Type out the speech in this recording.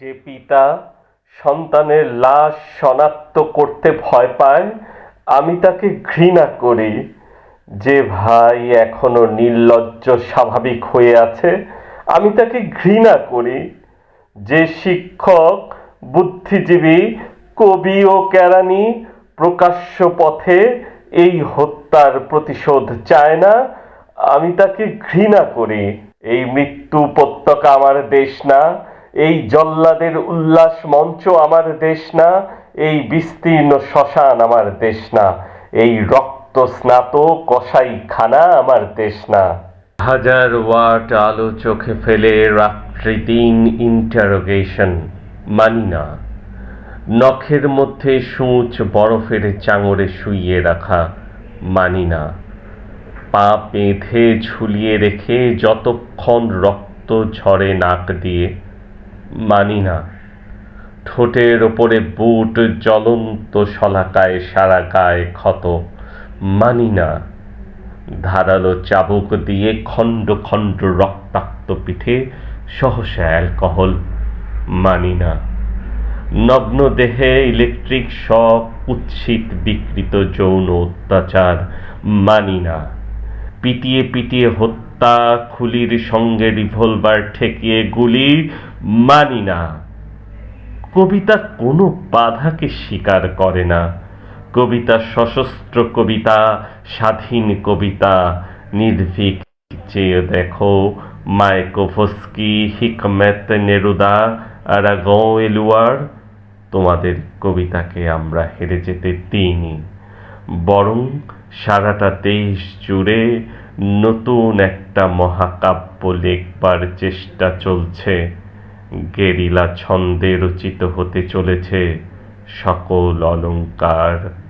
যে পিতা সন্তানের লাশ শনাক্ত করতে ভয় পায়, আমি তাকে ঘৃণা করি। যে ভাই এখনও নির্লজ্জ, স্বাভাবিক হয়ে আছে, আমি তাকে ঘৃণা করি। যে শিক্ষক, বুদ্ধিজীবী, কবি ও কেরানি প্রকাশ্য পথে এই হত্যার প্রতিশোধ চায় না, আমি তাকে ঘৃণা করি। এই মৃত্যু উপত্যকা আমার দেশ না এই জল্লাদের উল্লাস মঞ্চ আমার দেশ না, এই বিস্তীর্ণ শ্মশান আমার দেশ না, এই রক্ত স্নাত কসাইখানা আমার দেশ না। হাজার ওয়াট আলো চোখে ফেলে রাত্রি দিন ইন্টারোগেশন মানি না। নখের মধ্যে সূচ বরফের চাঙড়ে শুইয়ে রাখা, মানি না। পা বেঁধে ঝুলিয়ে রেখে যতক্ষণ রক্ত ঝরে নাক দিয়ে মানি না। ঠোঁটের ওপরে বুট জ্বলন্ত শলাকায় সারা গায়ে ক্ষত। মানি না। ধারালো চাবুক দিয়ে খণ্ড খণ্ড রক্তাক্ত পিঠে সহসা অ্যালকোহল। মানি না। নগ্ন দেহে ইলেকট্রিক শক কুৎসিত বিকৃত যৌন অত্যাচার। মানি না। পিটিয়ে পিটিয়ে হত্যা খুলির সঙ্গে রিভলভার ঠেকিয়ে গুলি মানি না। কবিতা কোনো বাধাকে স্বীকার করে না। কবিতা সশস্ত্র কবিতা, স্বাধীন কবিতা, নির্ভীক চেয়ে দেখো মায়কোভস্কি হিকমেত নেরুদা, আরাগঁ এলুয়ার, তোমাদের কবিতাকে আমরা হেরে যেতে দিইনি। বরং সারাটা দেশ জুড়ে নতুন একটা মহাকাব্য লেখবার চেষ্টা চলছে। গেরিলা ছন্দে রচিত হতে চলেছে সকল অলংকার